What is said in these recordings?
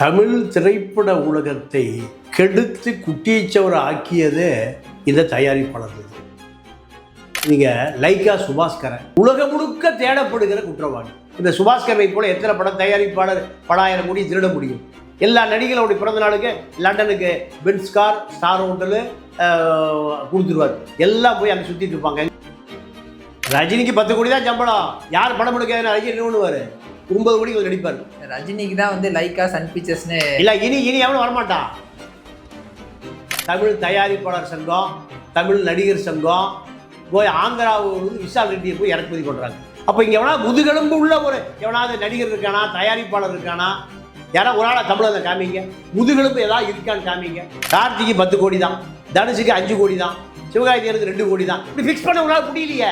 தமிழ் திரைப்பட உலகத்தை கெடுத்து குட்டியச்சவர் ஆக்கியது இந்த தயாரிப்பாளர்கள் நீங்கள் லைக்கா சுபாஸ்கரன் உலகம் முழுக்க தேடப்படுகிற குற்றவாளி. இந்த சுபாஸ்கரனை போல எத்தனை படம் தயாரிப்பாளர் பலாயிரம் கோடி திருட முடியும்? எல்லா நடிகளுடைய பிறந்த நாளுக்கு லண்டனுக்கு பென்ஸ் கார் ஸ்டார் ஹோட்டலு கொடுத்துருவார். எல்லாம் போய் அங்கே சுற்றிட்டு இருப்பாங்க. ரஜினிக்கு பத்து கோடி தான் சம்பளம். யார் படம் எடுக்காதுன்னு ரஜினி ஒன்றுவார் ஒன்பது கோடிக்கு அவர் நடிப்பார். ரஜினிக்கு தான் வந்து லைக்கா சன் பிக்சர்ஸ்னு இல்ல இனி இனி எவனும் வரமாட்டான். தமிழ் தயாரிப்பாளர் சங்கம் தமிழ் நடிகர் சங்கம் போய் ஆந்திராவில் வந்து விஷால் ரெட்டியை போய் இறக்குமதி பண்ணுறாங்க அப்போ இங்கே எவனா முதுகெலும்பு உள்ள ஒரு எவனாவது நடிகர் இருக்கானா தயாரிப்பாளர் இருக்கானா? யாரா ஒரு ஆளா தமிழை காமிங்க. முதுகெலும்பு ஏதாவது இருக்கான்னு காமிங்க. கார்த்திக்கு பத்து கோடி தான் தனுஷுக்கு அஞ்சு கோடி தான் சிவகார்த்திகனுக்கு ரெண்டு கோடி தான். இப்படி ஃபிக்ஸ் பண்ண உங்களால் முடியலையே.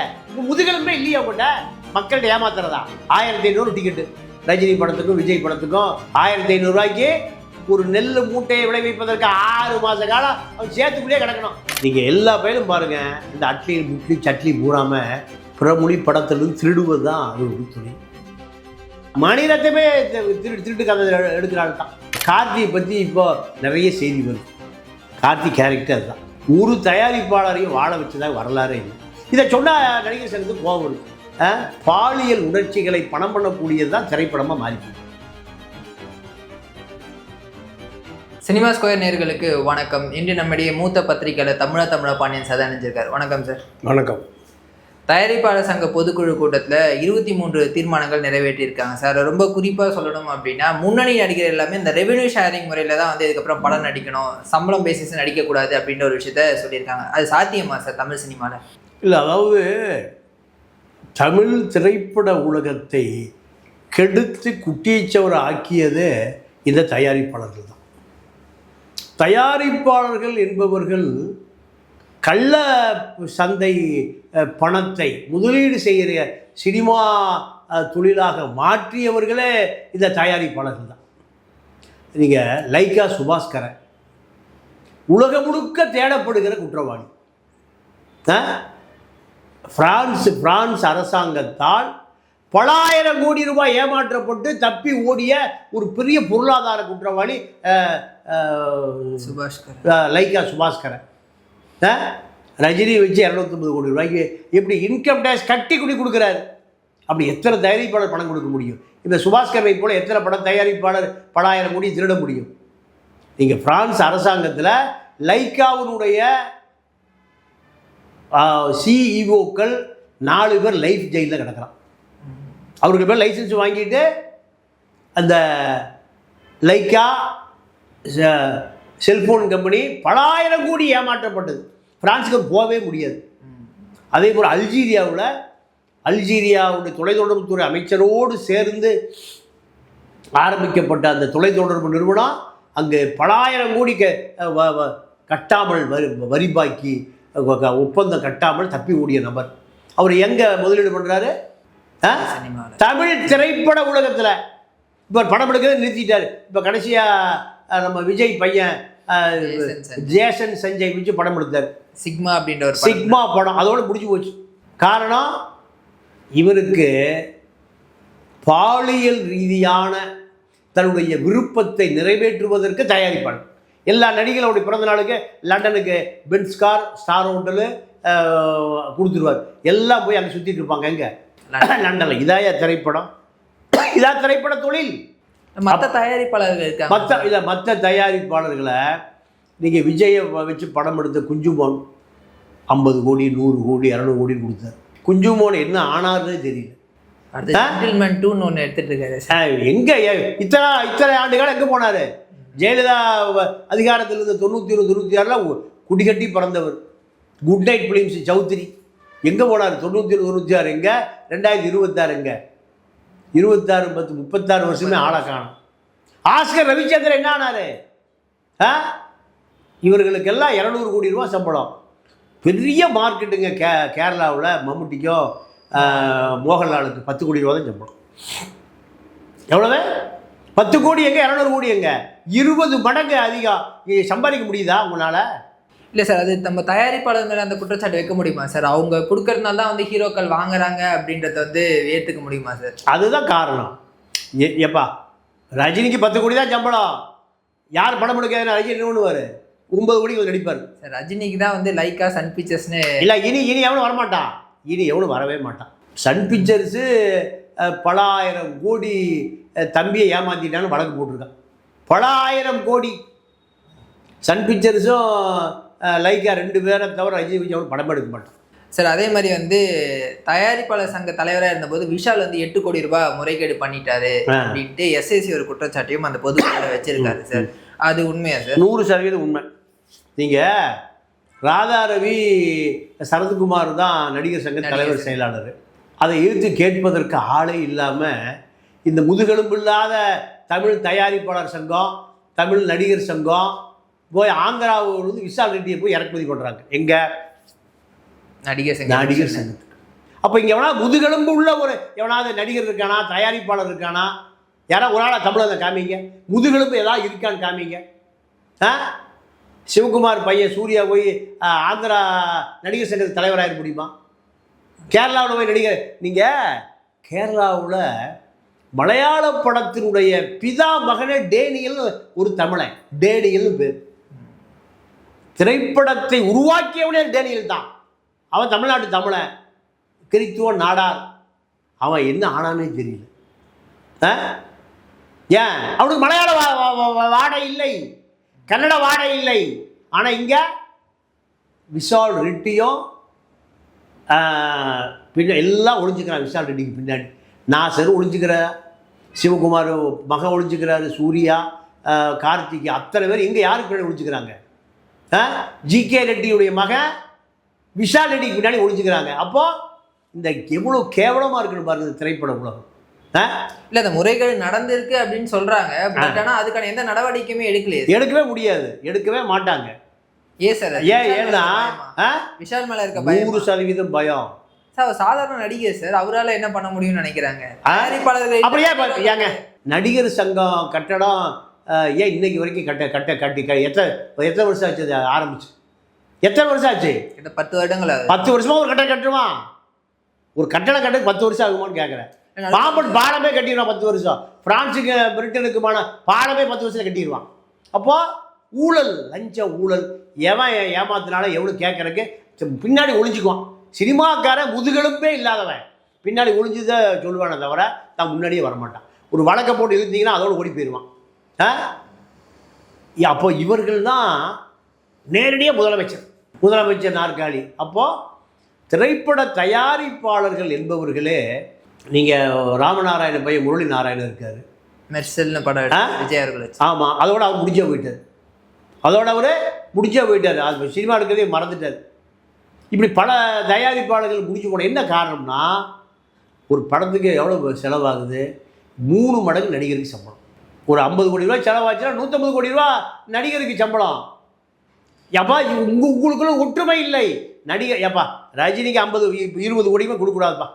முதுகெலும்பே இல்லையா உங்கள்கிட்ட மக்கள்கிட்ட ஏமாத்துறதா? ஆயிரத்தி ஐநூறு டிக்கெட்டு ரஜினி படத்துக்கும் விஜய் படத்துக்கும் ஆயிரத்தி ஐநூறுரூவாய்க்கு ஒரு நெல் மூட்டையை விளைவிப்பதற்கு ஆறு மாத காலம் அவன் சேத்துக்குள்ளேயே கிடக்கணும். நீங்கள் எல்லா பயிலும் பாருங்க இந்த அட்லி முட்லி சட்லி பூராமல் பிரமொழி படத்திலிருந்து திருடுவது தான் அது ஒரு துணி. மணிரத்தமே திரு திருட்டு கதை எடுக்கிறாள் தான் கார்த்தியை பற்றி இப்போ நிறைய செய்தி வருது. கார்த்தி கேரக்டர் தான் ஒரு தயாரிப்பாளரையும் வாழ வச்சதாக வரலாறு இல்லை. இதை சொன்னால் நடிகர் சங்கத்துக்கு கோபம் இருக்குது பாலியல் உணர்ச்சிகளை பணம் பண்ணக்கூடியது தான் திரைப்படமாக மாறிப்போம் சினிமா ஸ்கொயர் நேர்களுக்கு வணக்கம். இன்று நம்முடைய மூத்த பத்திரிகையாளர் தமிழா தமிழா பாண்டியன் சதா நினைஞ்சிருக்காரு வணக்கம் சார். வணக்கம். தயாரிப்பாளர் சங்க பொதுக்குழு கூட்டத்தில் இருபத்தி மூன்று தீர்மானங்கள் நிறைவேற்றியிருக்காங்க சார். ரொம்ப குறிப்பாக சொல்லணும் அப்படின்னா முன்னணி நடிகர் எல்லாமே இந்த ரெவென்யூ ஷேரிங் முறையில் தான் வந்து இதுக்கப்புறம் படம் நடிக்கணும் சம்பளம் பேசிஸ் நடிக்கக்கூடாது அப்படின்ற ஒரு விஷயத்த சொல்லியிருக்காங்க. அது சாத்தியமா சார் தமிழ் சினிமாவில் இல்லை அதாவது தமிழ் திரைப்பட உலகத்தை கெடுத்து குட்டிச்சவர் ஆக்கியதே இந்த தயாரிப்பாளர்கள் தான். தயாரிப்பாளர்கள் என்பவர்கள் கள்ள சந்தை பணத்தை முதலீடு செய்கிற சினிமா தொழிலாக மாற்றியவர்களே இந்த தயாரிப்பாளர்கள் தான். நீங்கள் லைக்கா சுபாஸ்கரன். உலகம் முழுக்க தேடப்படுகிற குற்றவாளி. ஆ? பிரான்ஸ் பிரான்ஸ் அரசாங்கத்தால் பலாயிரம் கோடி ரூபாய் ஏமாற்றப்பட்டு தப்பி ஓடிய ஒரு பெரிய பொருளாதார குற்றவாளி சுபாஷ்கர் லைக்கா சுபாஸ்கரன் ஆ? ரஜினி வச்சு இரநூத்தொம்பது கோடி ரூபாய்க்கு எப்படி இன்கம் டேக்ஸ் கட்டி குடி கொடுக்குறாரு? அப்படி எத்தனை தயாரிப்பாளர் பணம் கொடுக்க முடியும்? இந்த சுபாஸ்கரனை போல எத்தனை படம் தயாரிப்பாளர் பலாயிரம் கோடி திருட முடியும்? நீங்கள் பிரான்ஸ் அரசாங்கத்தில் லைக்காவினுடைய சிஇஓக்கள் நாலு பேர் லைஃப் ஜெயிலில் கிடக்கிறான். அவருக்கு பேர் லைசன்ஸ் வாங்கிட்டு அந்த லைக்கா செ- கம்பெனி பலாயிரம் கோடி ஏமாற்றப்பட்டது. பிரான்ஸுக்கு போகவே முடியாது. அதே போல் அல்ஜீரியாவில் அல்ஜீரியாவுடைய தொலைத்தொடர்புத்துறை அமைச்சரோடு சேர்ந்து ஆரம்பிக்கப்பட்ட அந்த தொலைத்தொடர்பு நிறுவனம் அங்கே பலாயிரம் கோடி க வ- கட்டாமல் வரி வரி பாக்கி ஒப்பந்தம் கட்டாமல் தப்பி ஓடிய நபர். அவர் எங்கே முதலீடு பண்ணுறாரு தமிழ் திரைப்பட உலகத்தில். இப்போ படம் எடுக்கிறத நிறுத்திட்டாரு. இப்போ கடைசியாக நம்ம விஜய் பையன் ஜேசன் சஞ்சய். வச்சு படம் எடுத்தார். சிக்மா அப்படின்ற ஒரு. சிக்மா படம். அதோட முடிஞ்சு போச்சு. காரணம் இவருக்கு பாலியல் ரீதியான தன்னுடைய விருப்பத்தை நிறைவேற்றுவதற்கு தயாரிப்பான் எல்லா நடிகளுடைய பிறந்த நாளுக்கு லண்டனுக்கு பென்ஸ் கார் ஸ்டார் ஹோட்டலு கொடுத்துருவார். எல்லாம் போய் அங்கே சுற்றிட்டு இருப்பாங்க. எங்கே? லண்டனில். இதாயா திரைப்படம்? இதா திரைப்பட தொழில். மற்ற தயாரிப்பாளர்கள் மற்ற இதை மற்ற தயாரிப்பாளர்களை நீங்கள் விஜயை வச்சு படம் எடுத்த குஞ்சுமோன் ஐம்பது கோடி நூறு கோடி இரநூறு கோடி கொடுத்தாரு. குஞ்சுமோன் என்ன ஆனார்னே தெரியல. அடுத்து ஒன்று எடுத்துட்டு இருக்காரு. எங்க இத்தனை இத்தனை ஆண்டு காலம் எங்கே போனார்? ஜெயலலிதா வ- அதிகாரத்தில் இருந்த தொண்ணூற்றி ஒன்று தொண்ணூற்றி ஆறில் குடிகட்டி பிறந்தவர். Good night films Chowdhury. எங்கே போனார்? தொண்ணூற்றி ஒன்று தொண்ணூற்றி ஆறு எங்கே? ரெண்டாயிரத்தி இருபத்தாறு எங்கே? இருபத்தாறு பத்து முப்பத்தாறு வருஷமே ஆளை காணும். ஆஸ்கர் ரவிச்சந்திரன் என்ன ஆனாரு? ஆ? இவர்களுக்கெல்லாம் இரநூறு கோடி ரூபா சம்பளம். பெரிய மார்க்கெட்டுங்க கே கேரளாவில் மம்முட்டிக்கோ மோகன்லாலுக்கு பத்து கோடி ரூபா தான் சம்பளம். எவ்வளவு? பத்து கோடி எங்க இரநூறு கோடி எங்க இருபது மடங்கு அதிகம் சம்பாதிக்க முடியுதா உங்களால்? இல்லை சார் அது நம்ம தயாரிப்பாளர் மேலே அந்த குற்றச்சாட்டு வைக்க முடியுமா சார்? அவங்க கொடுக்கறதுனால தான் வந்து ஹீரோக்கள் வாங்குறாங்க அப்படின்றத வந்து ஏற்றுக்க முடியுமா சார்? அதுதான் காரணம். எப்பா ரஜினிக்கு பத்து கோடி தான் சம்பளம். யார் படம் எடுக்காதுன்னு ரஜினி பண்ணுவார்? ஒன்பது கோடிகள் நடிப்பார். சார் ரஜினிக்கு தான் வந்து லைக்கா சன் பிக்சர்ஸ்னு இல்லை இனி இனி எவனும் வரமாட்டான் இனி எவனும் வரவே மாட்டான் சன் பிக்சர்ஸு பல ஆயிரம் கோடி தம்பியை ஏமாத்திட்டான்னு வழக்கு போட்டிருக்கான். பல ஆயிரம் கோடி. சன் பிக்சர்ஸும் லைக்கா ரெண்டு பேரை தவிர ரஜினி விஜய் படம் எடுக்க மாட்டான். சார் அதே மாதிரி வந்து தயாரிப்பாளர் சங்க தலைவராக இருந்தபோது விஷால் வந்து எட்டு கோடி ரூபாய் முறைகேடு பண்ணிட்டாரு. அப்படின்ட்டு எஸ்எஸ்சி ஒரு குற்றச்சாட்டையும் அந்த பொதுக்குழுல வச்சிருக்காரு சார். அது உண்மையா சார்? நூறு சதவீதம் உண்மை. நீங்கள் ராதாரவி சரத்குமார் தான் நடிகர் சங்க தலைவர். செயலாளர். அதை எதிர்த்து கேட்பதற்கு ஆளே இல்லாமல் இந்த முதுகெலும்பில்லாத தமிழ் தயாரிப்பாளர் சங்கம் தமிழ் நடிகர் சங்கம் போய் ஆந்திராவில் வந்து விஷால் ரெட்டியை போய் இறக்குமதி பண்ணுறாங்க எங்கே? நடிகர் சங்க நடிகர் சங்கத்துக்கு. அப்போ இங்கே எவனா முதுகெலும்பு உள்ள ஒரு எவனாவது நடிகர் இருக்கானா தயாரிப்பாளர் இருக்கானா? யாரா ஒரு ஆளா தமிழை காமிங்க. முதுகெலும்பு ஏதாவது இருக்கான்னு காமிங்க. ஆ? சிவகுமார் பையன் சூர்யா போய் ஆந்திரா நடிகர் சங்கத்துக்கு தலைவராக முடியுமா? கேரளாவில் போய் நடிகர் நீங்கள் கேரளாவில் மலையாள படத்தினுடைய பிதா மகனே டேனியல் ஒரு தமிழன். டேனியல்னு பேர் திரைப்படத்தை உருவாக்கியவனே டேனியல் தான். அவன் தமிழ்நாட்டு தமிழன். கிறித்துவ நாடார். அவன் என்ன ஆனானே தெரியல. ஆ? ஏன்? அவனுக்கு மலையாள வா- வா- வாடை இல்லை. கன்னட வாடை இல்லை. ஆனால் இங்கே விஷால் ரெட்டியும் பின்ன எல்லாம் ஒளிஞ்சுக்கிறான் விஷால் ரெட்டிக்கு பின்னாடி. நான் சரி ஒழிஞ்சுக்கிறேன் சிவகுமார் மகன் ஒளிஞ்சுக்கிறாரு சூர்யா கார்த்திக் அத்தனை பேர் இங்கே யாருக்கு பின்னாடி ஒளிஞ்சுக்கிறாங்க? ஜிகே ரெட்டியுடைய மகன் விஷால் ரெட்டிக்கு பின்னாடி ஒளிஞ்சுக்கிறாங்க. அப்போ இந்த எவ்வளோ கேவலமாக இருக்குன்னு பாருங்க இந்த திரைப்பட உலகம்? இல்ல அந்த முறைகேடு நடந்திருக்கு அப்படின்னு சொல்றாங்க பட் ஆனா அதுக்கான எந்த நடவடிக்கையுமே எடுக்கலையே. எடுக்கவே முடியாது. எடுக்கவே மாட்டாங்க. ஏ சார்? ஏன் ஏன்னா? விஷால் மேல இருக்க நூறு சதவீதம் பயம். சார் சாதாரண நடிகர் சார் அவரால என்ன பண்ண முடியும்னு நினைக்கிறாங்க? தயாரிப்பாளர்கள் அப்படியே ஏங்க? நடிகர் சங்கம் கட்டடம் ஏன் இன்னைக்கு வரைக்கும் கட்ட கட்ட கட்டி எத்தனை எத்தனை வருஷம் ஆச்சு ஆரம்பிச்சு? எத்தனை வருஷம் ஆச்சு? கிட்ட பத்து வருடங்கள். பத்து வருஷமா ஒரு கட்டடம் கட்டுவான் ஒரு கட்டடம் கட்ட பத்து வருஷம் ஆகுமான்னு கேட்குறேன் பாம்பன் பாலமே கட்டிடுவான் பத்து வருஷம். பிரான்ஸுக்கு பிரிட்டனுக்குமான பாலமே பத்து வருஷத்துல கட்டிடுவான். அப்போ ஊழல் லஞ்ச ஊழல் எவன் ஏமாத்தினாலும் எவ்வளோ கேட்கறக்கு பின்னாடி ஒளிஞ்சுக்குவான். சினிமாக்காரன் முதுகெலும்பே இல்லாதவன். பின்னாடி ஒளிஞ்சுதை சொல்லுவானே தவிர தான் முன்னாடியே வரமாட்டான். ஒரு வழக்கை போட்டு இழுத்தீங்கன்னா அதோடு ஓடி போயிடுவான். ஆ? அப்போ இவர்கள் தான் நேரடியாக முதலமைச்சர். முதலமைச்சர் நாற்காலி அப்போது திரைப்பட தயாரிப்பாளர்கள் என்பவர்களே நீங்கள் ராமநாராயண பையன் முரளி நாராயணன் இருக்கார். மெர்சல்னு படம் விஜய் அவர்கள் ஆமாம் அதோட அவர் முடிஞ்சே போயிட்டார். அதோட அவர் முடிஞ்சே போயிட்டார். அது சினிமா எடுக்கிறதே மறந்துட்டார். இப்படி பல தயாரிப்பாளர்கள் முடிச்சு போன என்ன காரணம்னா ஒரு படத்துக்கு எவ்வளோ செலவாகுது? மூணு மடங்கு நடிகருக்கு சம்பளம். ஒரு ஐம்பது கோடி ரூபா செலவாச்சுன்னா நூற்றம்பது கோடி ரூபா நடிகருக்கு சம்பளம். ஏப்பா உங்கள் உங்களுக்குள்ள ஒற்றுமை இல்லை. நடிகர் எப்பா ரஜினிக்கு ஐம்பது இருபது கோடிக்குமே கொடுக்கக்கூடாதுப்பா.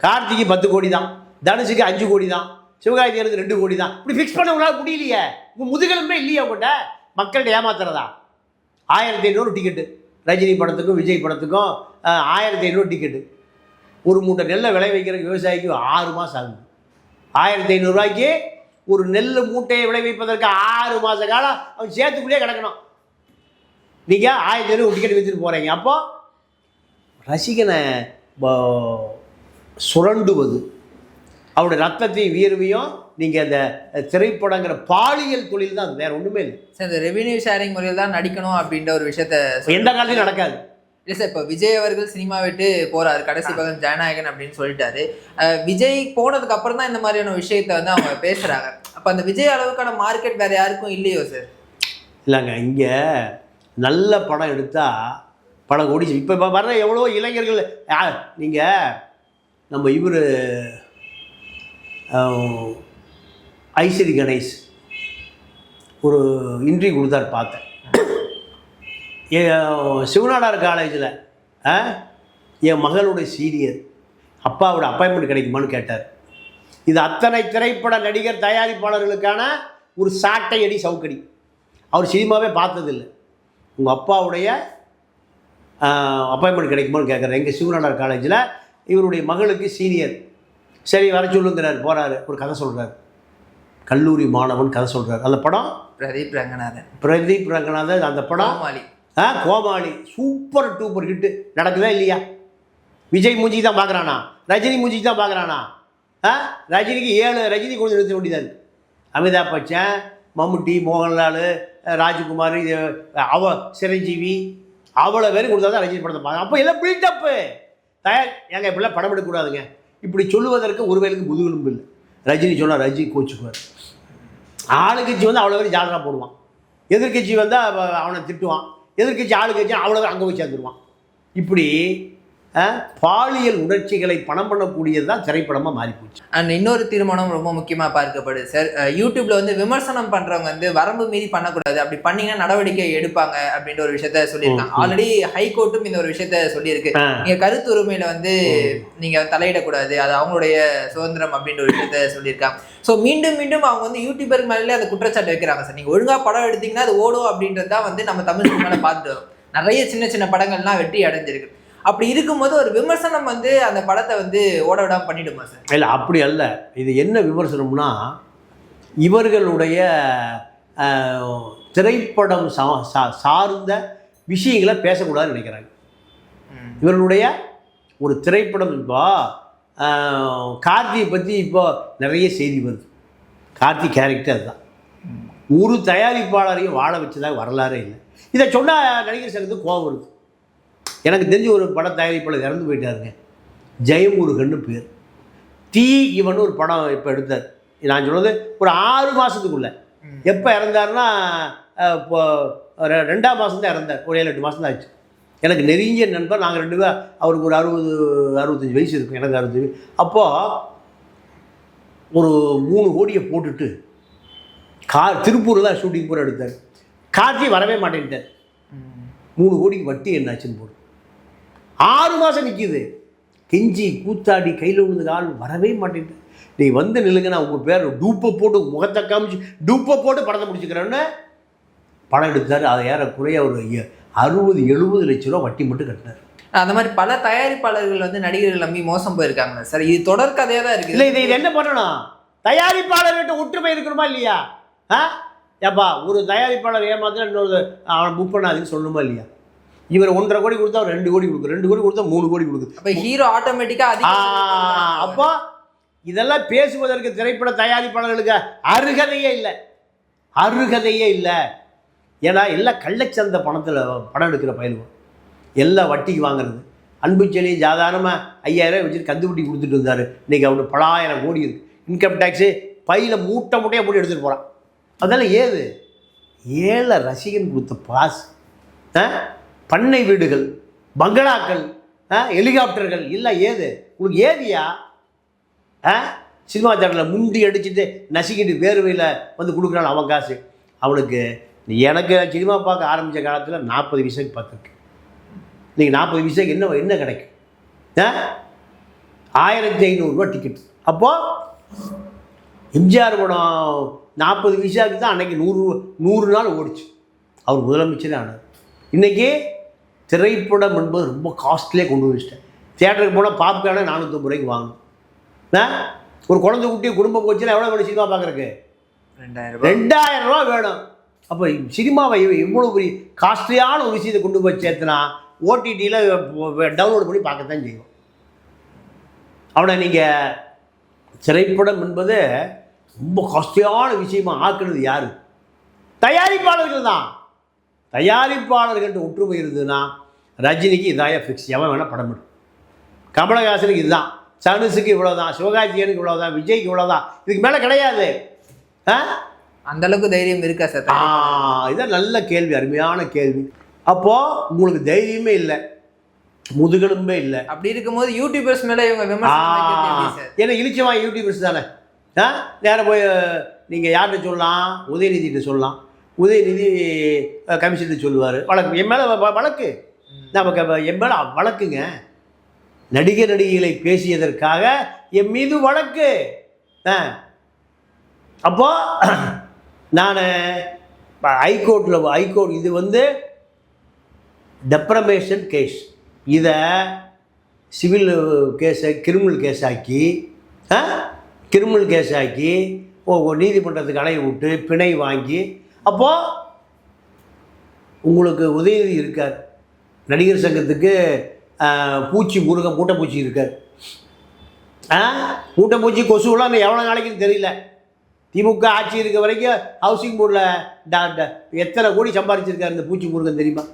கார்த்திக்கு பத்து கோடி தான் தனுஷுக்கு அஞ்சு கோடி தான் சிவகார்த்திகனுக்கு ரெண்டு கோடி தான் இப்படி ஃபிக்ஸ் பண்ண உங்களால் முடியலையே. உங்கள் முதுகெலும்பே இல்லையா உங்கள்கிட்ட மக்கள்கிட்ட ஏமாத்துறதா? ஆயிரத்தி ஐநூறு டிக்கெட்டு ரஜினி படத்துக்கும் விஜய் படத்துக்கும் ஆயிரத்தி ஐநூறு டிக்கெட்டு ஒரு மூட்டை நெல்லை விளை வைக்கிற விவசாயிக்கு ஆறு மாதம் ஆகுது. ஆயிரத்தி ஐநூறுரூவாய்க்கு ஒரு நெல் மூட்டையை விளைவிப்பதற்கு ஆறு மாத காலம் அவன் சேர்த்துக்குள்ளேயே கிடக்கணும். நீங்கள் ஆயிரத்தி ஐநூறு டிக்கெட் விற்றுட்டு போகிறீங்க அப்போது ரசிகனை சுரண்டுவது அவருடைய ரத்தத்தையும் வியர்வையும் நீங்கள் அந்த திரைப்படங்கிற பாலியல் தொழில் தான். வேற ஒன்றுமே இல்லை. சார் இந்த ரெவென்யூ ஷேரிங் முறையில் தான் நடிக்கணும் அப்படின்ற ஒரு விஷயத்த எந்த காலத்துலையும் நடக்காது. இல்லை சார் இப்போ விஜய் அவர்கள் சினிமா விட்டு போறாரு. கடைசி பக்கம் ஜனநாயகன் அப்படின்னு சொல்லிட்டாரு. விஜய் போனதுக்கு அப்புறம் தான் இந்த மாதிரியான விஷயத்த வந்து அவங்க பேசுறாங்க. அப்போ அந்த விஜய் அளவுக்கான மார்க்கெட் வேற யாருக்கும் இல்லையோ சார்? இல்லைங்க இங்கே நல்ல படம் எடுத்தால் பல கோடி இப்போ வர்ற எவ்வளோ இளைஞர்கள் நீங்கள் நம்ம இவர் ஐஸ்வரி கணேஷ் ஒரு இன்ட்ரி கொடுத்தார் பார்த்தேன். என் சிவநாடார் காலேஜில் என் மகளுடைய சீனியர் அப்பாவோட அப்பாயின்மெண்ட் கிடைக்குமான்னு கேட்டார். இது அத்தனை திரைப்பட நடிகர் தயாரிப்பாளர்களுக்கான ஒரு சாட்டை அடி சவுக்கடி. அவர் சினிமாவே பார்த்ததில்லை. உங்கள் அப்பாவுடைய அப்பாயின்மெண்ட் கிடைக்குமான்னு கேட்குறேன் எங்கள் சிவநாடார் காலேஜில் இவருடைய மகளுக்கு சீனியர். சரி வர சொல்லுங்கிறார் போகிறாரு ஒரு கதை சொல்கிறார் கல்லூரி மாணவன் கதை சொல்கிறார் அந்த படம்? பிரதீப் ரங்கநாதன். பிரதீப் ரங்கநாதன் அந்த படம்? கோமாளி. ஆ கோமாளி. Super duper hit. நடக்குதா இல்லையா? விஜய் மூஞ்சி தான் பார்க்குறானா ரஜினி மூஞ்சி தான் பார்க்குறானா ஆ ரஜினிக்கு ஏழு ரஜினி கொண்டு நிறுத்த வேண்டியதாக இருக்குது அமிதாப் பச்சன் மம்முட்டி மோகன்லால் ராஜ்குமார் இது அவ சிரஞ்சீவி அவ்வளோ பேர் கொடுத்தா தான் ரஜினி படத்தை பார்க்க அப்போ எல்லாம் பில்டப்பு தயார் ஏங்க இப்படிலாம் படம் எடுக்கக்கூடாதுங்க. இப்படி சொல்லுவதற்கு ஒருவேளுக்கு முதுகெலும்பு இல்லை. ரஜினி சொன்னால் ரஜினி கோச்சுக்குவார். ஆளுங்கட்சி வந்து அவ்வளோ பேர் ஜாதகா போடுவான். எதிர்கட்சி வந்தால் அவனை திட்டுவான். எதிர்கட்சி ஆளுங்கட்சி அவ்வளோ அங்கே போய் சேர்ந்துருவான். இப்படி பாலியல் உணர்ச்சிகளை பணம் பண்ணக்கூடியது தான் திரைப்படமாக மாறிப்போச்சு. அண்ட் இன்னொரு தீர்மானம் ரொம்ப முக்கியமாக பார்க்கப்படுது சார் யூடியூப்ல வந்து விமர்சனம் பண்றவங்க வந்து வரம்பு மீறி பண்ணக்கூடாது. அப்படி பண்ணீங்கன்னா நடவடிக்கை எடுப்பாங்க அப்படின்ற ஒரு விஷயத்த சொல்லியிருக்காங்க. ஆல்ரெடி ஹைகோர்ட்டும் இந்த ஒரு விஷயத்த சொல்லியிருக்கு. ஆ. நீங்க கருத்து உரிமையில வந்து நீங்க தலையிடக்கூடாது. அது அவங்களுடைய சுதந்திரம் அப்படின்ற ஒரு விஷயத்த சொல்லியிருக்காங்க. ஸோ மீண்டும் மீண்டும் அவங்க வந்து யூடியூபர் மேலே அந்த குற்றச்சாட்டு வைக்கிறாங்க சார் நீங்க ஒழுங்கா படம் எடுத்தீங்கன்னா அது ஓடும் அப்படின்றது தான் வந்து நம்ம தமிழ் சினிமால பார்த்துட்டு வரோம். நிறைய சின்ன சின்ன படங்கள்லாம் வெற்றி அடைஞ்சிருக்கு. அப்படி இருக்கும்போது ஒரு விமர்சனம் வந்து அந்த படத்தை வந்து ஓட விடாம பண்ணிடுமா சார்? இல்லை அப்படி அல்ல. இது என்ன விமர்சனம்னா இவர்களுடைய திரைப்படம் சா சார்ந்த விஷயங்களை பேசக்கூடாதுன்னு நினைக்கிறாங்க. இவர்களுடைய ஒரு திரைப்படம் இப்போ கார்த்தியை பற்றி இப்போ நிறைய செய்தி வருது. கார்த்தி கேரக்டர் தான். ஒரு தயாரிப்பாளரையும் வாழ வச்சதாக வரலாறே இல்லை. இதை சொன்னால் நடிகர் சங்கத்துக்கு கோபம் வருது. எனக்கு தெரிஞ்ச ஒரு பட தயாரிப்பாளர் இறந்து போயிட்டாருங்க. ஜெயமுருகன்னு பேர். தீ இவன் ஒரு படம் இப்போ எடுத்தார். நான் சொன்னது ஒரு ஆறு மாதத்துக்குள்ளே. எப்போ இறந்தாருன்னா இப்போ ரெண்டாம் மாதம் தான் இறந்தார். ஒரு ஏழு எட்டு மாதம் தான் ஆச்சு. எனக்கு நெருங்கிய நண்பர் நாங்கள் ரெண்டு பேர் அவருக்கு ஒரு அறுபது அறுபத்தஞ்சி வயசு இருக்கும். எனக்கு அறுபத்தஞ்சு அப்போது ஒரு மூணு கோடியை போட்டுட்டு கா திருப்பூர் தான் ஷூட்டிங் பூரா எடுத்தார். கார்த்தி வரவே மாட்டேன்ட்டார். மூணு கோடிக்கு வட்டி என்னாச்சுன்னு போடு ஆறு மாதம் நிற்கிது கெஞ்சி கூத்தாடி கையில் விழுந்து ஆள் வரவே மாட்டேன்ட்டு. நீ வந்து நில்லுங்க நான் உங்கள் பேர் டூப்பை போட்டு முகத்தை காமிச்சு டூப்பை போட்டு படத்தை முடிச்சுக்கிறேன்னு படம் எடுத்தார். அதை ஏறக்குறைய ஒரு அறுபது எழுபது லட்ச ரூபா வட்டி மட்டும் கட்டினார். அந்த மாதிரி பல தயாரிப்பாளர்கள் வந்து நடிகர்கள் நம்பி மோசம் போயிருக்காங்க சார். இது தொடர் கதையா தான் இல்லை இருக்குது இதை இது என்ன பண்ணணும்? தயாரிப்பாளர்கிட்ட ஒற்றுமை இருக்கணுமா இல்லையா? ஆ? ஏப்பா ஒரு தயாரிப்பாளர் ஏமாத்தினா இன்னொரு அவனை புக் பண்ணாதுன்னு சொல்லணுமா இல்லையா? இவர் ஒன்றரை கோடி கொடுத்தா அவர் ரெண்டு கோடி கொடுக்குது ரெண்டு கோடி கொடுத்தா மூணு கோடி கொடுக்குது அப்ப ஹீரோ ஆட்டோமேட்டிக்கா ஆ, அதிக அப்போ இதெல்லாம் பேசுவதற்கு திரைப்பட தயாரிப்பாளர்களுக்கு அருகதையே இல்லை. அருகதையே இல்லை. ஏன்னா எல்லாம் கள்ளச்சந்த பணத்தில் படம் எடுக்கிற பயிலுவோம். எல்லாம் வட்டிக்கு வாங்குறது. அன்புச்செலி சாதாரணமாக ஐயாயிரம் வச்சுட்டு கந்துவட்டி கொடுத்துட்டு இருந்தார். இன்றைக்கி அவனுக்கு பலாயிரம் கோடி இருக்குது இன்கம் டேக்ஸு பையில் மூட்டை மூட்டையாக போட்டு எடுத்துகிட்டு போகிறான் அதெல்லாம் ஏது? ஏழை ரசிகன் கொடுத்த பாஸ் ஆ? பண்ணை வீடுகள் பங்களாக்கள் ஹெலிகாப்டர்கள் இல்லை ஏது? உங்களுக்கு ஏதியா? ஆ சினிமா தேட்டரில் முண்டி அடிச்சுட்டு நசுக்கிட்டு வேர்வையில் வந்து கொடுக்குறான் அவன் காசு. அவனுக்கு எனக்கு சினிமா பார்க்க ஆரம்பித்த காலத்தில் நாற்பது விஷயம் பார்த்துருக்கு. இன்றைக்கி நாற்பது விஷயம் என்ன என்ன கிடைக்கும்? ஆ? ஆயிரத்தி ஐநூறுரூவா டிக்கெட் அப்போது எம்ஜிஆர் படம் நாற்பது விஷயத்துக்கு தான் அன்னைக்கு நூறு நூறு நாள் ஓடிச்சு. அவர் முதலமைச்சரே ஆனார். இன்றைக்கி திரைப்படம் என்பது ரொம்ப காஸ்ட்லியாக கொண்டு வச்சிட்டேன். தியேட்டருக்கு போனால் பாப்கார்னே நானூற்றம்பது ரூபாய்க்கு வாங்கணும்? ஒரு குழந்தை குட்டி குடும்பம் போச்சுன்னா எவ்வளோ வேணும் சினிமா பார்க்குறக்கு ரெண்டாயிரம் ரெண்டாயிரம் ரூபா வேணும். அப்போ சினிமாவை எவ்வளோ பெரிய காஸ்ட்லியான ஒரு விஷயத்தை கொண்டு போய் சேர்த்துனா ஓடிடியில் டவுன்லோட் பண்ணி பார்க்கத்தான் செய்வோம் அவனை நீங்கள் திரைப்படம் என்பது ரொம்ப காஸ்ட்லியான விஷயமா ஆக்குனது யார்? தயாரிப்பாளர்கள் தான். தயாரிப்பாளர்கள்ட்ட ஒற்றுமை இருந்ததுன்னா ரஜினிக்கு இதாய ஃபிக்ஸ் எவன் வேணால் படம் எடுக்கும் கமலஹாசனுக்கு இதுதான். சனுசுக்கு இவ்வளோதான் சிவகார்த்திகேயனுக்கு இவ்வளோதான் விஜய்க்கு இவ்வளோதான் இதுக்கு மேலே கிடையாது. ஆ? அந்த அளவுக்கு தைரியம் இருக்கா சார்? ஆ, இதான் நல்ல கேள்வி. அருமையான கேள்வி. அப்போது உங்களுக்கு தைரியமே இல்லை. முதுகெலும்பே இல்லை. அப்படி இருக்கும்போது யூடியூபர்ஸ் மேல இவங்க விமர்சனம் ஏன்னா இழிச்சவா யூடியூபர்ஸ் தானே? ஆ? நேரம் போய் நீங்கள் யார்கிட்ட சொல்லலாம்? உதயநிதிகிட்ட சொல்லலாம். உதயநிதி கமிஷன்ட்டு சொல்லுவார். வழக்கு என் மேலே வழக்கு. நமக்கு என் மேலே வழக்குங்க. நடிகர் நடிகைகளை பேசியதற்காக என் மீது வழக்கு. ஆ. அப்போ நான் ஹைகோர்ட்டில் ஹைகோர்ட் இது வந்து டெப்ரமேஷன் கேஸ் இதை சிவில் கேஸை கிரிமினல் கேஸ் ஆக்கி கிரிமினல் கேஸ் ஆக்கி ஓ, நீதிமன்றத்துக்கு அலைய விட்டு பிணை வாங்கி அப்போது உங்களுக்கு உதயநிதி இருக்கார். நடிகர் சங்கத்துக்கு பூச்சி முருகன் மூட்டைப்பூச்சி இருக்கார். கூட்டப்பூச்சி மூட்டைப்பூச்சி கொசுவெல்லாம் இன்னும் எவ்வளோ நாளைக்குன்னு தெரியல. திமுக ஆட்சி இருக்க வரைக்கும் ஹவுசிங் போர்டில் எத்தனை கோடி சம்பாதிச்சிருக்காரு இந்த பூச்சி முருகன் தெரியுமா?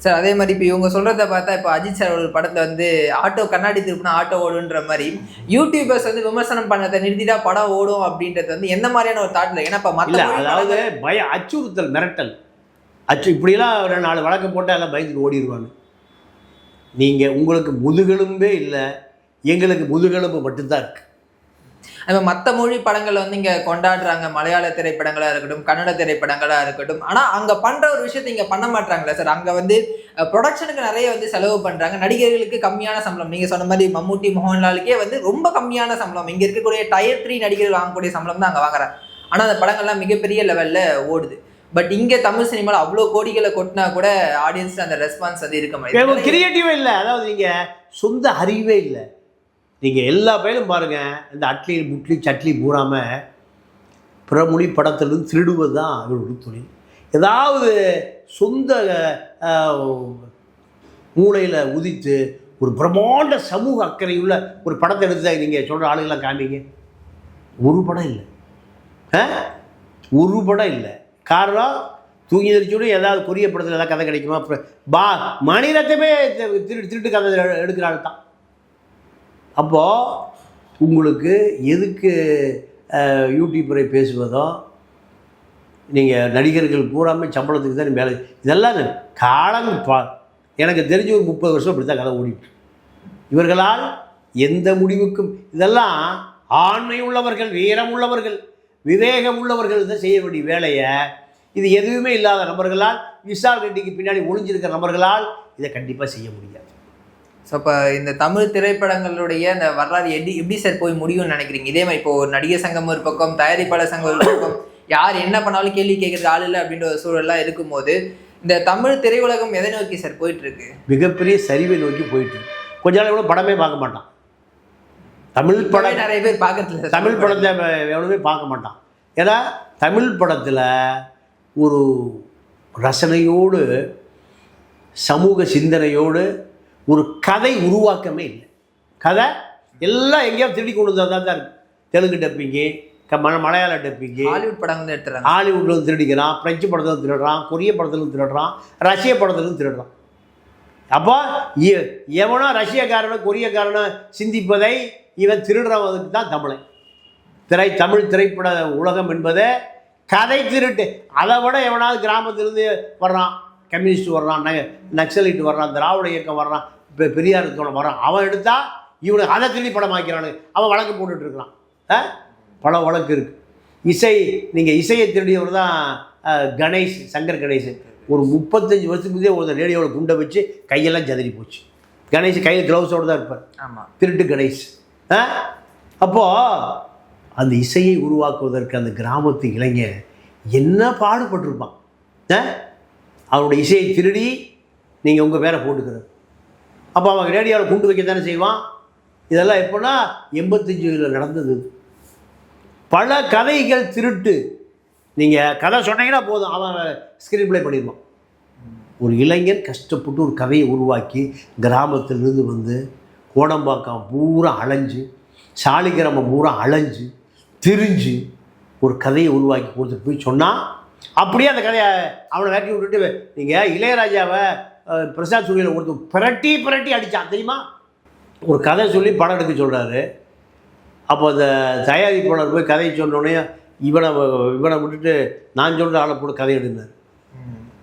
சார் அதே மாதிரி இப்போ இவங்க சொல்றத பார்த்தா இப்போ அஜித் சார் ஒரு படத்துல வந்து ஆட்டோ கண்ணாடி திருப்பினா ஆட்டோ ஓடுன்ற மாதிரி யூடியூபர்ஸ் வந்து விமர்சனம் பண்ணதை நிறுத்திட்டா படம் ஓடும் அப்படின்றது வந்து எந்த மாதிரியான ஒரு தாட்ல ஏன்னா இப்போ மற்ற அதாவது பய அச்சுறுத்தல் மிரட்டல். அச்சு இப்படிலாம் ஒரு நாலு வழக்கு போட்டால் எல்லாம் பயந்துட்டு ஓடிடுவாங்க நீங்கள் உங்களுக்கு முதுகெலும்பே இல்லை எங்களுக்கு முதுகெலும்பு மட்டும்தான் இருக்குது நம்ம மற்ற மொழி படங்களை வந்து இங்க கொண்டாடுறாங்க. மலையாள திரைப்படங்களா இருக்கட்டும் கன்னட திரைப்படங்களா இருக்கட்டும். ஆனா அங்க பண்ற ஒரு விஷயத்தை இங்க பண்ண மாட்டாங்களே சார். அங்க வந்து ப்ரொடக்ஷனுக்கு நிறைய வந்து செலவு பண்றாங்க. நடிகர்களுக்கு கம்மியான சம்பளம். நீங்க சொன்ன மாதிரி மம்முட்டி மோகன்லாலுக்கே வந்து ரொம்ப கம்மியான சம்பளம். இங்க இருக்கக்கூடிய டயர் த்ரீ நடிகர்கள் வாங்கக்கூடிய சம்பளம் தான் அங்க வாங்குறாங்க. ஆனா அந்த படங்கள்லாம் மிகப்பெரிய லெவல்ல ஓடுது. பட் இங்க தமிழ் சினிமால அவ்வளோ கோடிகளை கொட்டினா கூட ஆடியன்ஸ் அந்த ரெஸ்பான்ஸ் அது இருக்க மாதிரி கிரியேட்டிவே இல்லை. அதாவது நீங்கள் சொந்த அறிவே இல்லை. நீங்கள் எல்லா பயிலும் பாருங்கள் இந்த அட்லி முட்லி சட்லி பூராமல் பிறமொழி படத்திலிருந்து திருடுவது தான் அவர்களுடைய தொழில். ஏதாவது சொந்த மூளையில் உதித்து ஒரு பிரம்மாண்ட சமூக அக்கறையுள்ள ஒரு படத்தை எடுத்து நீங்கள் சொல்கிற ஆளுங்களாம் காமிங்க ஒரு படம் இல்லை. ஆ? ஒரு படம் இல்லை. காரணம் தூங்கி தெரிச்சோடு ஏதாவது கொரிய படத்தில் ஏதாவது கதை கிடைக்குமா? அப்புறம் பா மணிரத்தமே திருட்டு திருட்டு கதை எடுக்கிற ஆள் தான். அப்போது உங்களுக்கு எதுக்கு யூடியூப்பரை யூடியூபரை பேசுவதோ நீங்கள் நடிகர்கள் பூராமே சம்பளத்துக்கு தான் வேலை இதெல்லாம் காலம் பா எனக்கு தெரிஞ்ச ஒரு முப்பது வருஷம் அப்படி தான் கதை ஓடிட்டு. இவர்களால் எந்த முடிவுக்கும் இதெல்லாம் ஆண்மை உள்ளவர்கள் வீரம் உள்ளவர்கள் விவேகம் உள்ளவர்கள் தான் செய்ய வேண்டிய வேலையை இது எதுவுமே இல்லாத நபர்களால் விஷால் ரெட்டிக்கு பின்னாடி ஒளிஞ்சிருக்கிற நபர்களால் இதை கண்டிப்பாக செய்ய முடியாது. ஸோ இப்போ இந்த தமிழ் திரைப்படங்களுடைய அந்த வரலாறு எப்படி எப்படி சார் போய் முடியும்னு நினைக்கிறீங்க? இதே மாதிரி இப்போ ஒரு நடிகர் சங்கம் ஒரு பக்கம் தயாரிப்பாளர் சங்கம் ஒரு பக்கம் யார் என்ன பண்ணாலும் கேள்வி கேட்கறது ஆள் இல்லை அப்படின்ற ஒரு சூழல்லாம் இருக்கும்போது இந்த தமிழ் திரையுலகம் எதை நோக்கி சார் போயிட்டு இருக்கு மிகப்பெரிய சரிவை நோக்கி போயிட்டு இருக்கு. கொஞ்ச நாள் கூட படமே பார்க்க மாட்டான். தமிழ் படம் நிறைய பேர் பார்க்கறதுல தமிழ் படத்தை எவ- எவனுமே பார்க்க மாட்டான். ஏன்னா தமிழ் படத்தில் ஒரு ரசனையோடு சமூக சிந்தனையோடு ஒரு கதை உருவாக்கமே இல்லை. கதை எல்லாம் எங்கேயாவது திருடி கொண்டு வந்தா தான் இருக்கு. தெலுங்கு டப்பிங்கு க ம மலையாள டப்பிங்கு ஹாலிவுட் வந்து எடுத்துறாங்க. ஹாலிவுட்ல திருடிக்கிறான் பிரெஞ்சு படத்துல திருடுறான் கொரிய படத்துல திருடுறான் ரஷ்ய படத்துல திருடுறான். அப்போ எவனோ ரஷ்யக்காரனோ கொரியக்காரனோ சிந்திப்பதை இவன் திருடுறவனுக்கு தான் தமிழன் திரை தமிழ் திரைப்பட உலகம் என்பது கதை திருட்டு. அதை விட எவனாவது கிராமத்திலிருந்து வர்றான் கம்யூனிஸ்ட் வர்றான் ந- நக்சலைட் வர்றான் திராவிட இயக்கம் வர்றான் இப்போ பெரியார் தோழன் வர்றான் அவன் எடுத்தா இவனுக்கு அதை திருடி படமாக்கிறானு அவன் வழக்கு போட்டுட்டு இருக்கான். ஆ? பல வழக்கு இருக்கு. இசை நீங்கள் இசையை திருடியவர் தான் கணேஷ் சங்கர் கணேஷ். ஒரு முப்பத்தஞ்சு வருஷத்துக்கு முந்தைய ஒரு ரேடியோவில் குண்டை வச்சு கையெல்லாம் ஜதறி போச்சு. கணேஷ் கையில் க்ளவுஸோடு தான் இருப்பார். ஆமா. திருட்டு கணேஷ். ஆ? அப்போது அந்த இசையை உருவாக்குவதற்கு அந்த கிராமத்து இளைஞன் என்ன பாடுபட்டிருப்பான்? ஆ? அவனுடைய இசையை திருடி நீங்கள் உங்கள் பேரை போட்டுக்கிறது. அப்போ அவன் ரேடியோவில் குண்டு வைக்க தானே செய்வான். இதெல்லாம் எப்போனா எண்பத்தஞ்சில் நடந்தது. பல கதைகள் திருட்டு. நீங்கள் கதை சொன்னீங்கன்னா போதும். அவன் ஸ்க்ரீன் ப்ளே பண்ணிடுவான் ஒரு இளைஞன் கஷ்டப்பட்டு ஒரு கதையை உருவாக்கி கிராமத்திலிருந்து வந்து கோடம்பாக்கம் பூரா அலைஞ்சு சாலிகிராமம் பூரா அலைஞ்சு திரிஞ்சு ஒரு கதையை உருவாக்கி கொடுத்துட்டு போய் சொன்னால் அப்படியே அந்த கதையை அவனை வேட்டி விட்டுட்டு நீங்கள் இளையராஜாவை பிரசாத் சூரியனை கொடுத்து பிரட்டி பிரட்டி அடித்தான் தெரியுமா? ஒரு கதை சொல்லி படம் எடுக்க சொல்கிறாரு அப்போ அந்த தயாரிப்பாளர் போய் கதையை சொன்னோடனே இவனை இவனை விட்டுட்டு நான் சொல்கிற ஆளை போட்டு கதை எடுனார்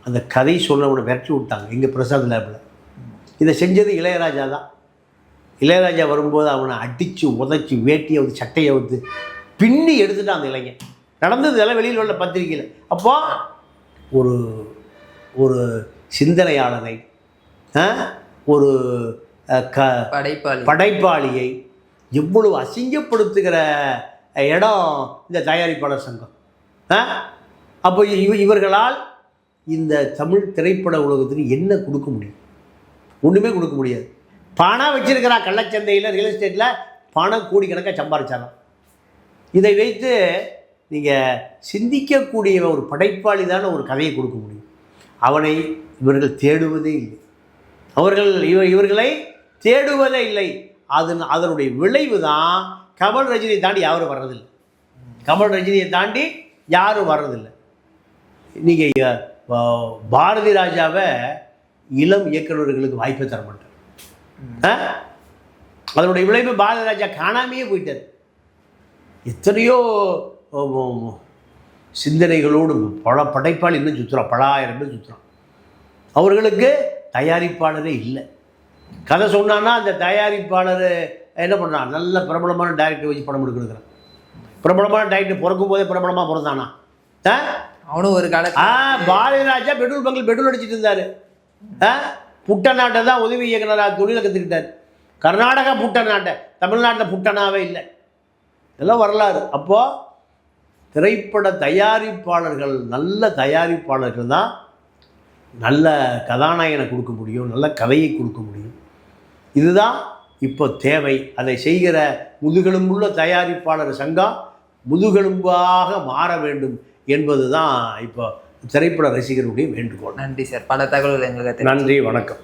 அந்த கதை சொன்னவனை விரட்டி விட்டாங்க இங்கே பிரசாத் லேபில் இதை செஞ்சது இளையராஜா தான். இளையராஜா வரும்போது அவனை அடித்து உதைச்சி வேட்டியை வந்து சட்டையை வந்து பின்னி எடுத்துட்டான் அந்த இளைஞன். நடந்தது இதெல்லாம் வெளியில் உள்ள பத்திரிக்கையில் அப்போ ஒரு ஒரு சிந்தனையாளனை ஆ, ஒரு க படைப்பாளி. படைப்பாளியை எவ்வளவு அசிங்கப்படுத்துகிற இடம் இந்த தயாரிப்பாளர் சங்கம் ஆ? அப்போ இவ இவர்களால் இந்த தமிழ் திரைப்பட உலகத்துக்கு என்ன கொடுக்க முடியும்? ஒன்றுமே கொடுக்க முடியாது. பணம் வச்சிருக்கிறா கள்ளச்சந்தையில் ரியல் எஸ்டேட்டில் பணம் கோடிக்கணக்காக சம்பாரிச்சாராம் இதை வைத்து நீங்கள் சிந்திக்கக்கூடிய ஒரு படைப்பாளி தானே ஒரு கதையை கொடுக்க முடியும். அவனை இவர்கள் தேடுவதே இல்லை. அவர்கள் இவ இவர்களை தேடுவதே இல்லை. அது அதனுடைய விளைவு தான் கமல் ரஜினியை தாண்டி யாரும் வர்றதில்லை. கமல் ரஜினியை தாண்டி யாரும் வர்றதில்லை. நீங்கள் பாரதி ராஜாவை இளம் இயக்குநர்களுக்கு வாய்ப்பை தர மாட்டார். அதனுடைய விளைவு பாரதி ராஜா காணாமையே போயிட்டார். எத்தனையோ சிந்தனைகளோடு பல படைப்பாளி இன்னும் சுற்றுறான் பலாயிரம் பேர் சுற்றுறான் அவர்களுக்கு தயாரிப்பாளரே இல்லை. கதை சொன்னான்னா அந்த தயாரிப்பாளர் என்ன பண்ணுறான் நல்ல பிரபலமான டைரக்டர் வச்சு படம் எடுக்கிறான் பிரபலமான டைரக்டர் பிறக்கும் போதே பிரபலமாக பிறந்தானா? ஆ? அவனும் ஒரு ஆ காலத்துல பாரதி ராஜா பெட்ரோல் பங்கில் பெட்ரோல் அடிச்சிட்டு இருந்தார். ஆ? புட்டநாட்டை தான் உதவி இயக்குனராக தொழிலை கற்றுக்கிட்டார் கர்நாடகா புட்டநாட்டை தமிழ்நாட்டில் புட்டனாவே இல்லை. இதெல்லாம் வரலாறு. அப்போது திரைப்பட தயாரிப்பாளர்கள் நல்ல தயாரிப்பாளர்கள் தான் நல்ல கதாநாயகனை கொடுக்க முடியும் நல்ல கதையை கொடுக்க முடியும். இதுதான் இப்போ தேவை. அதை செய்கிற முதுகெலும்புள்ள தயாரிப்பாளர் சங்கம் முதுகெலும்பாக மாற வேண்டும் என்பது தான் இப்போ திரைப்பட ரசிகர்களுடைய வேண்டுகோள். நன்றி சார். பல தகவல்கள் எங்களுக்கு. நன்றி வணக்கம்.